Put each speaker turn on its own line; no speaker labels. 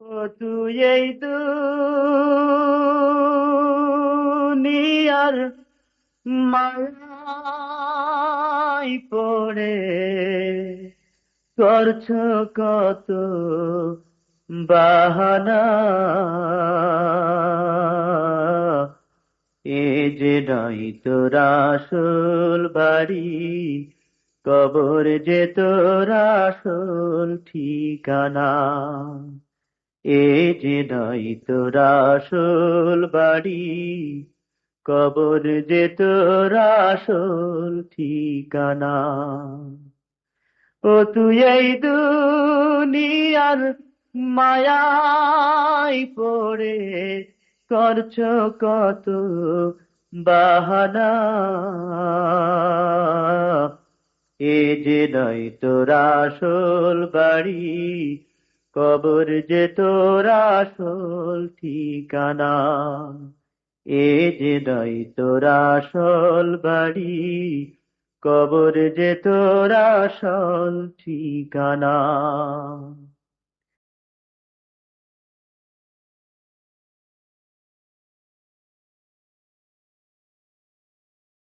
ও তুই এই দুনিয়ার মায়াই পড়ে। করছ কত বাহানা। এ যে নাই তোর আসল বাড়ি, কবর যে তোর আসল ঠিকানা। এ যে নাই তোর আসল বাড়ি, কবর যে তোর আসল ঠিকানা। ও তুই এই দুনিয়ার মায়াই পড়ে করছ কত বাহানা। এ যে নয় তোর আসল বাড়ি কবর যে তোর আসল ঠিকানা, এ যে নয় তোর আসল বাড়ি, কবর যে তোর আসল ঠিকানা।